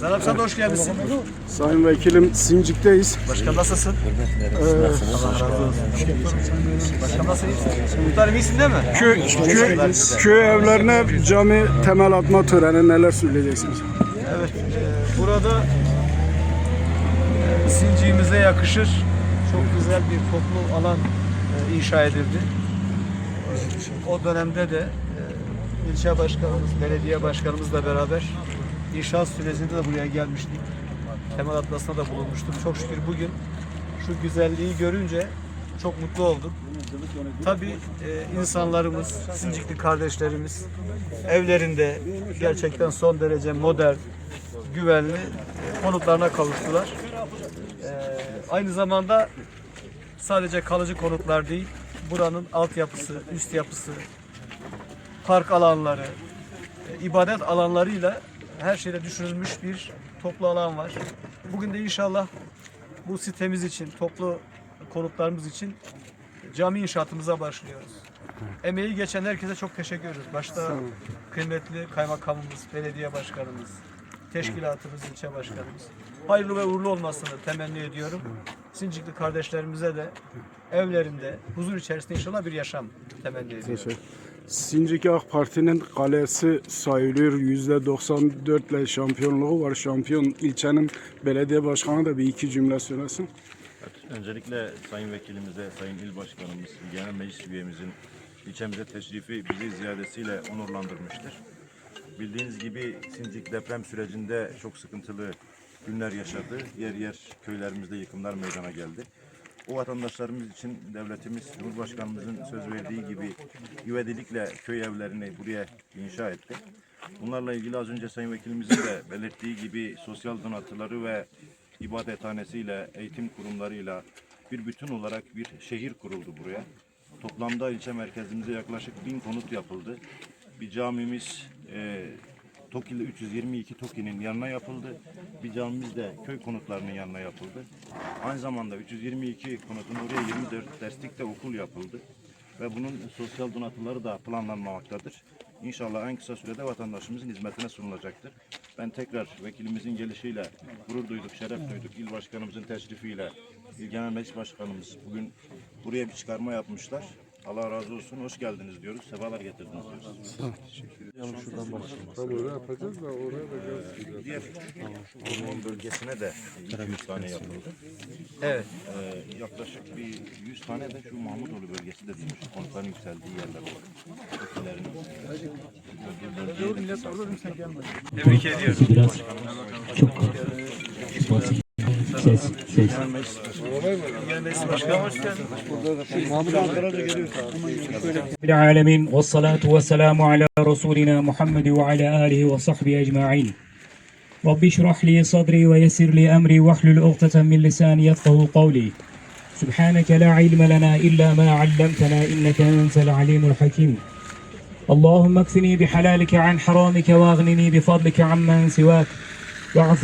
Serap sen de hoş gelmişsin. Sayın Vekilim Sincik'teyiz. Başkan nasılsın? Allah razı olsun. Başkan nasıl iyisin? Muhtarım iyisin değil mi? Köy, köy, köy evlerine cami temel atma töreni neler söyleyeceksiniz? Evet. e, burada e, Sinciğimize yakışır çok güzel bir toplu alan e, inşa edildi. E, O dönemde de e, ilçe başkanımız, belediye başkanımızla beraber inşaat sürecinde de buraya gelmiştik. Temel atlasına da bulunmuştuk. Çok şükür bugün şu güzelliği görünce çok mutlu oldum. Tabii e, insanlarımız, Sincikli kardeşlerimiz evlerinde gerçekten son derece modern, güvenli e, konutlarına kavuştular. E, aynı zamanda sadece kalıcı konutlar değil, buranın altyapısı, üst yapısı, park alanları, e, ibadet alanlarıyla her şeyle düşünülmüş bir toplu alan var. Bugün de inşallah bu sitemiz için, toplu konutlarımız için cami inşaatımıza başlıyoruz. Emeği geçen herkese çok teşekkür ediyoruz. Başta kıymetli kaymakamımız, belediye başkanımız, teşkilatımız, ilçe başkanımız. Hayırlı ve uğurlu olmasını temenni ediyorum. Sincikli kardeşlerimize de evlerinde huzur içerisinde inşallah bir yaşam temenni ediyorum. Sincik AK Parti'nin kalesi sayılıyor. %94 ile şampiyonluğu var. Şampiyon ilçenin belediye başkanı da bir iki cümle söylesin. Öncelikle Sayın Vekilimize, Sayın İl Başkanımız, Genel Meclis üyemizin ilçemize teşrifi bizi ziyadesiyle onurlandırmıştır. Bildiğiniz gibi Sincik deprem sürecinde çok sıkıntılı günler yaşadı. Yer yer köylerimizde yıkımlar meydana geldi. O vatandaşlarımız için devletimiz, Cumhurbaşkanımızın söz verdiği gibi güvedilikle köy evlerini buraya inşa etti. Bunlarla ilgili az önce Sayın Vekilimizin de belirttiği gibi sosyal donatıları ve ibadethanesiyle, eğitim kurumlarıyla bir bütün olarak bir şehir kuruldu buraya. Toplamda ilçe merkezimize yaklaşık bin konut yapıldı. Bir camimiz e, TOKİ'li 322 TOKİ'nin yanına yapıldı. Bir camimiz de köy konutlarının yanına yapıldı. Aynı zamanda 322 konutun oraya 24 derslikte okul yapıldı. Ve bunun sosyal donatıları da planlanmaktadır. İnşallah en kısa sürede vatandaşımızın hizmetine sunulacaktır. Ben tekrar vekilimizin gelişiyle gurur duyduk, şeref duyduk. İl başkanımızın teşrifiyle, İl Genel Meclis Başkanımız bugün buraya bir çıkarma yapmışlar. Allah razı olsun, hoş geldiniz diyoruz, sefalar getirdiniz diyoruz. Diğer orman bölgesine de 200 tane yapıldı. Evet. Ee, yaklaşık bir 100 tane de şu Mahmutoğlu bölgesi de düşmüş. Konutların yükseldiği yerler var. Kötülerin, Tebrik ediyorum. Ses. العالمين والصلاة والسلام على رسولنا محمد وعلى آله وصحبه أجمعين. رب اشرح لي صدري ويسر لي أمري واحلل عقدة من لساني يفقه قولي. سبحانك لا علم لنا إلا ما علمتنا إنك أنت العليم الحكيم. اللهم اكفني بحلالك عن حرامك واغنني بفضلك عمن سواك.